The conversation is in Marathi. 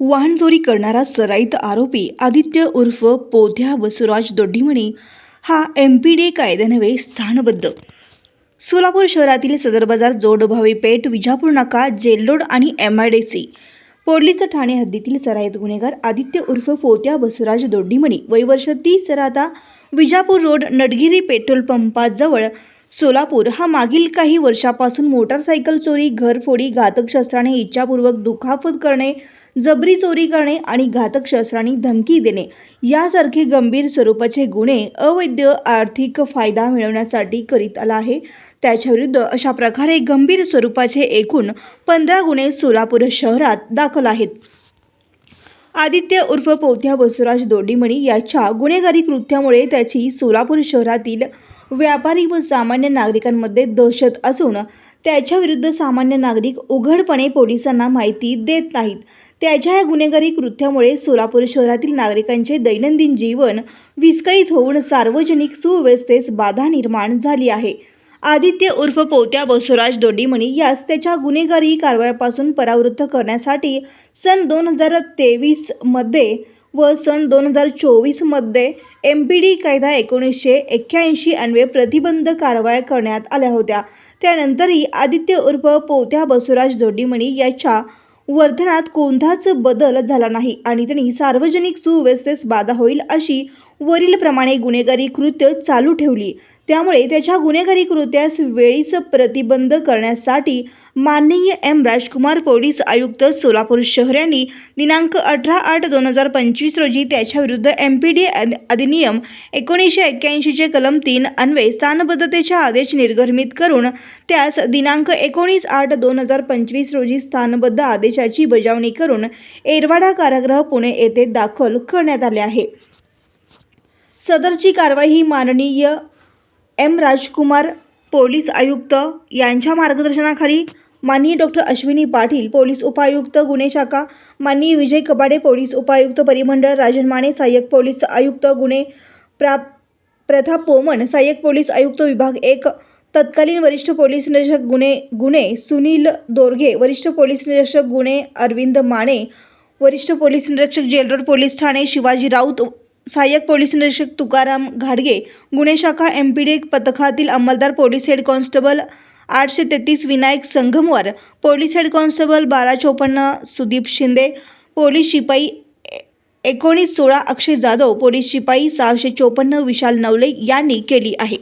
वाहन चोरी करणारा सराईत आरोपी आदित्य उर्फ पोध्या वसुराज दोड्डीमणी हा एम पी डी कायद्यान्वये स्थानबद्ध. सोलापूर शहरातील सदर बाजार जोडभावी पेठ विजापूर नाका जेलरोड आणि एम आय डी सी. पोर्लीचं ठाणे हद्दीतील सराईत गुन्हेगार आदित्य उर्फ पोत्या बसवराज दोड्डीमणी वय वर्ष तीस राहता विजापूर रोड नडगिरी पेट्रोल पंपाजवळ सोलापूर हा मागील काही वर्षापासून मोटारसायकल चोरी घरफोडी घातक शस्त्राने इच्छापूर्वक दुखापत करणे जबरी चोरी करणे आणि घातक शस्त्रांनी धमकी देणे यासारखे गंभीर स्वरूपाचे गुन्हे अवैध आर्थिक फायदा मिळवण्यासाठी करीत आला आहे. त्याच्याविरुद्ध अशा प्रकारे गंभीर स्वरूपाचे एकूण पंधरा गुन्हे सोलापूर शहरात दाखल आहेत. आदित्य उर्फ पोथ्या बसवराज दोडीमणी याच्या गुन्हेगारी कृत्यामुळे त्याची सोलापूर शहरातील व्यापारी व सामान्य नागरिकांमध्ये दहशत असून त्याच्याविरुद्ध सामान्य नागरिक उघडपणे पोलिसांना माहिती देत नाहीत. त्याच्या या गुन्हेगारी कृत्यामुळे सोलापूर शहरातील नागरिकांचे दैनंदिन जीवन विस्कळीत होऊन सार्वजनिक सुव्यवस्थेस बाधा निर्माण झाली आहे. आदित्य उर्फ पोत्या बसवराज दोडीमणी यास त्याच्या गुन्हेगारी कारवायापासून परावृत्त करण्यासाठी सन दोन हजार तेवीसमध्ये व सन दोन हजार चोवीसमध्ये एम पी डी कायदा एकोणीसशे एक्क्याऐंशी अन्वये प्रतिबंध कारवाया करण्यात आल्या होत्या. त्यानंतरही आदित्य उर्फ पोत्या बसुराज जोडीमणी याच्या वर्धनात कोणताच बदल झाला नाही आणि त्यांनी सार्वजनिक सुव्यवस्थेस बाधा होईल अशी वरीलप्रमाणे गुन्हेगारी कृत्य चालू ठेवली. त्यामुळे त्याच्या गुन्हेगारी कृत्यास वेळीच प्रतिबंध करण्यासाठी माननीय एम. राजकुमार पोलीस आयुक्त सोलापूर शहर यांनी दिनांक अठरा आठ दोन हजार पंचवीस रोजी त्याच्याविरुद्ध एम पी डी अधिनियम एकोणीसशे एक्क्याऐंशीचे कलम तीन अन्वये स्थानबद्धतेचे आदेश निर्गमित करून त्यास दिनांक एकोणीस आठ दोन हजार पंचवीस रोजी स्थानबद्ध आदेशाची बजावणी करून एरवाडा कारागृह पुणे येथे दाखल करण्यात आले आहे. सदरची कारवाई ही माननीय एम राजकुमार पोलीस आयुक्त यांच्या मार्गदर्शनाखाली माननीय डॉक्टर अश्विनी पाटील पोलीस उपायुक्त गुन्हे शाखा माननीय विजय कबाडे पोलीस उपायुक्त परिमंडळ राजन माने सहाय्यक पोलीस आयुक्त गुन्हे प्रा प्रथा पोमण सहाय्यक पोलीस आयुक्त विभाग एक तत्कालीन वरिष्ठ पोलीस निरीक्षक गुन्हे गुन्हे सुनील दोरघे वरिष्ठ पोलीस निरीक्षक गुन्हे अरविंद माने वरिष्ठ पोलीस निरीक्षक जेलरोड पोलीस ठाणे शिवाजी राऊत सहाय्यक पोलीस निरीक्षक तुकाराम घाडगे गुन्हे शाखा एम पी डी पथकातील अंमलदार पोलीस हेड कॉन्स्टेबल आठशे तेहतीस Vinayak Sangamwar police head constable बारा चोपन्न सुदीप शिंदे पोलीस शिपाई ए- एकोणीस सोळा अक्षय जाधव पोलीस शिपाई सहाशे चोपन्न विशाल नवले यांनी केली आहे.